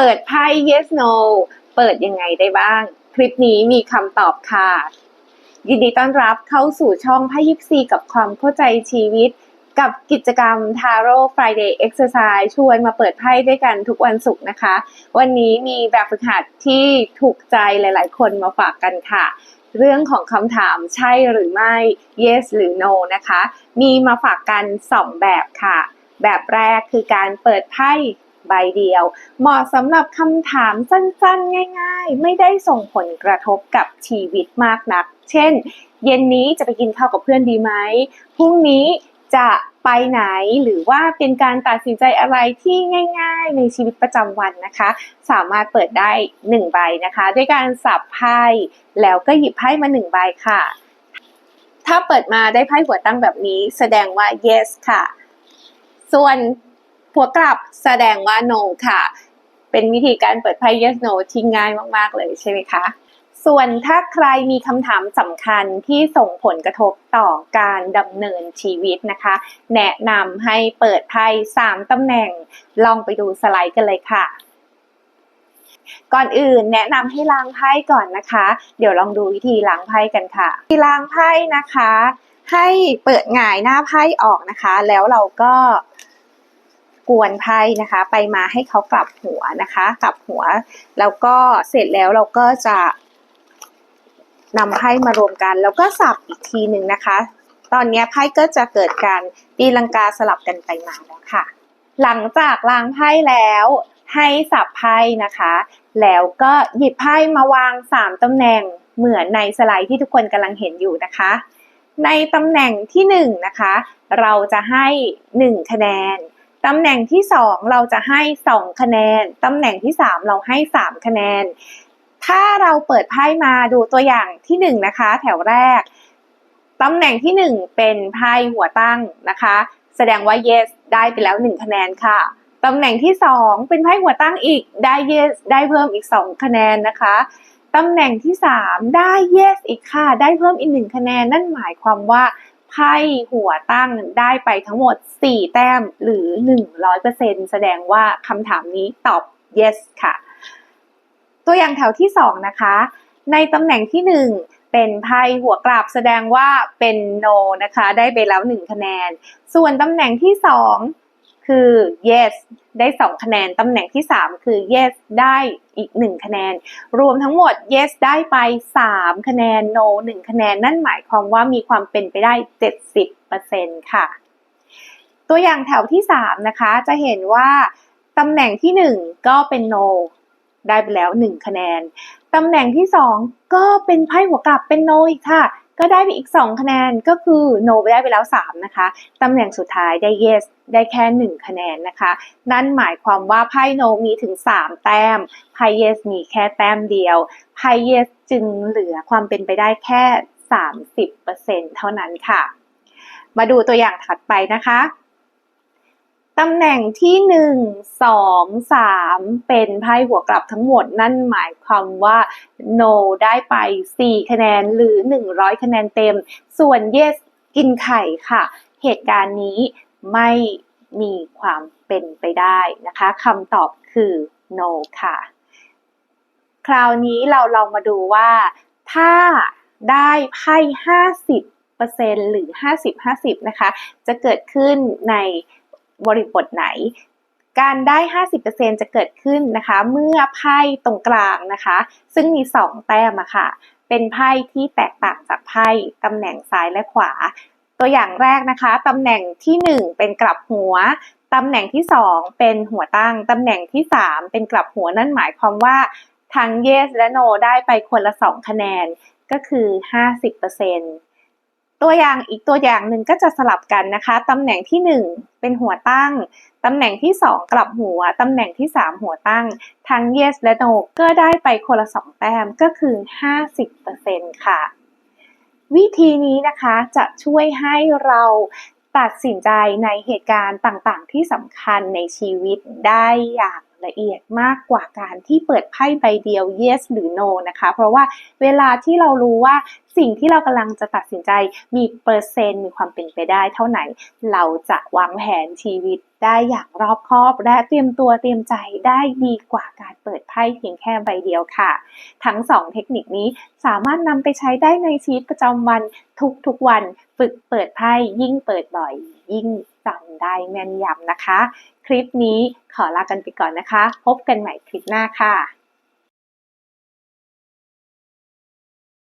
เปิดไพ่ yes no เปิดยังไงได้บ้าง คลิปนี้มีคำตอบค่ะ ยินดีต้อนรับเข้าสู่ช่องไพ่ยิปซีกับความเข้าใจชีวิต กับกิจกรรม Taro Friday Exercise ชวนมาเปิดไพ่ด้วยกันทุกวันศุกร์นะคะ วันนี้มีแบบฝึกหัดที่ถูกใจหลาย ๆ คนมาฝากกันค่ะเรื่องของคำถามใช่หรือไม่ yes หรือ no นะคะ มีมาฝากกัน 2 แบบค่ะ แบบแรกคือการเปิดไพ่ ใบเดียว เหมาะสำหรับคำถามสั้นๆ ง่าย ๆ ไม่ได้ส่งผลกระทบกับชีวิตมากนัก เช่น เย็นนี้จะไปกินข้าวกับเพื่อนดีไหมพรุ่งนี้จะไปไหนหรือว่าเป็นการตัดสินใจอะไรที่ง่าย ๆ ในชีวิตประจำวันนะคะ สามารถเปิดได้1ใบนะคะ ด้วยการสับไพ่แล้วก็หยิบไพ่มา1ใบค่ะ ถ้าเปิดมาได้ไพ่หัวตั้งแบบนี้ แสดงว่า yes ค่ะ ส่วน หัวกลับแสดงว่า no ค่ะ เป็นวิธีการเปิดไพ่ yes no ที่ง่ายมากๆเลยใช่ไหมคะ ส่วนถ้าใครมีคำถามสำคัญที่ส่งผลกระทบต่อการดำเนินชีวิตนะคะ แนะนำให้เปิดไพ่3ตำแหน่ง ลองไปดูสไลด์กันเลยค่ะก่อนอื่นแนะนำให้ล้างไพ่ก่อนนะคะ เดี๋ยวลองดูวิธีล้างไพ่กันค่ะวิธีล้างไพ่นะคะ ให้เปิดหงายหน้าไพ่ออกนะคะ แล้วเราก็ กวนไพ่นะคะ ไปมาให้เขากลับหัวนะคะ กลับหัว แล้วก็เสร็จแล้วเราก็จะนำไพ่มารวมกัน แล้วก็สับอีกทีหนึ่งนะคะ ตอนนี้ไพ่ก็จะเกิดการตีลังกาสลับกันไปมาแล้วค่ะ หลังจากล้างไพ่แล้วให้สับไพ่นะคะ แล้วก็หยิบไพ่มาวาง 3ตำแหน่งเหมือนในสไลด์ที่ทุกคนกำลังเห็นอยู่นะคะ ในตำแหน่งที่1นะคะ เราจะให้ 1 คะแนน ตำแหน่งที่ 2 เราจะให้ 2 คะแนน ตำแหน่งที่ 3 เราให้ 3 คะแนน ถ้าเราเปิดไพ่มาดูตัวอย่างที่ 1 นะคะ แถวแรก ตำแหน่งที่ 1 เป็นไพ่หัวตั้งนะคะ แสดงว่า yes ได้ไปแล้ว 1 คะแนนค่ะ ตำแหน่งที่ 2 เป็นไพ่หัวตั้งอีกได้ yes ได้เพิ่มอีก 2 คะแนนนะคะตำแหน่งที่ 3 ได้ yes อีกค่ะ ได้เพิ่มอีก 1 คะแนน นั่นหมายความว่า ไพ่หัวตั้งได้ไปทั้งหมด 4 แต้มหรือ 100%แสดงว่าคำถามนี้ตอบ yes ค่ะ ตัวอย่างแถวที่ 2 นะคะ ในตำแหน่งที่ 1เป็นไพ่หัวกลับแสดงว่าเป็น no นะคะ ได้ไปแล้ว 1 คะแนน ส่วนตำแหน่งที่ 2 คือ yes ได้ 2 คะแนน ตำแหน่งที่ 3 คือ yes ได้อีก 1 คะแนน รวมทั้งหมด yes ได้ไป 3 คะแนน no 1 คะแนน นั่นหมายความว่ามีความเป็นไปได้ 70%ค่ะ ตัวอย่างแถวที่ 3 นะคะ จะเห็นว่า ตำแหน่งที่ 1 ก็เป็น no ได้ไปแล้ว 1 คะแนน ตำแหน่งที่ 2 ก็เป็นไพ่หัวกลับเป็น no อีกค่ะ ก็ได้ไปอีก 2 คะแนนก็คือ no ไปได้ไปแล้ว 3 นะคะ ตำแหน่งสุดท้ายได้ yes ได้แค่ 1 คะแนนนะคะ นั่นหมายความว่าไพ่ no มีถึง 3 แต้ม ไพ่ yes มีแค่แต้มเดียว ไพ่ yes จึงเหลือความเป็นไปได้แค่ 30%เท่านั้นค่ะ มาดูตัวอย่างถัดไปนะคะ ตำแหน่งที่1 2 3เป็นไพ่หัวกลับทั้งหมดนั่นหมายความว่า no ได้ไป 4 คะแนนหรือ 100 คะแนนเต็ม ส่วน yes กินไข่ค่ะ เหตุการณ์นี้ไม่มีความเป็นไปได้นะคะคำตอบคือ no ค่ะ คราวนี้เราลองมาดูว่าถ้าได้ไพ่50%หรือ 50-50 นะคะ จะเกิดขึ้นใน บริบทไหน การได้ 50%จะเกิดขึ้นนะคะ เมื่อไพ่ตรงกลางนะคะ ซึ่งมี 2 แต้มอะค่ะ เป็นไพ่ที่แตกต่างจากไพ่ตำแหน่งซ้ายและขวา ตัวอย่างแรกนะคะตำแหน่งที่ 1 เป็นกลับหัวตำแหน่งที่ 2 เป็นหัวตั้ง ตำแหน่งที่ 3 เป็นกลับหัวนั่นหมายความว่าทั้ง yes และ no ได้ไปคนละ 2 คะแนนก็คือ 50% ตัวอย่างอีกตัวอย่างหนึ่งก็จะสลับกันนะคะ ตำแหน่งที่ 1 เป็นหัวตั้ง ตำแหน่งที่ 2 กลับหัว ตำแหน่งที่ 3 หัวตั้ง ทั้ง yes และ no ก็ได้ไปคนละ 2 แต้มก็คือ 50%ค่ะ วิธีนี้นะคะจะช่วยให้เราตัดสินใจในเหตุการณ์ต่างๆ ที่สำคัญในชีวิตได้อย่างละเอียดมากกว่าการที่เปิดไพ่ใบเดียว yes หรือ no นะคะ เพราะว่าเวลาที่เรารู้ว่าสิ่งที่เรากำลังจะตัดสินใจมีเปอร์เซ็นต์มีความเป็นไปได้ เท่าไหร่เราจะวางแผนชีวิตได้อย่างรอบคอบ และเตรียมตัวเตรียมใจได้ดีกว่าการเปิดไพ่เพียงแค่ใบเดียวค่ะ ทั้งสองเทคนิคนี้สามารถนำไปใช้ได้ในชีวิตประจำวันทุกๆวัน ฝึกเปิดไพ่ยิ่งเปิดบ่อย ยิ่งจำได้แม่นยำนะคะ คลิปนี้ขอลากันไปก่อนนะคะ พบกันใหม่คลิปหน้าค่ะ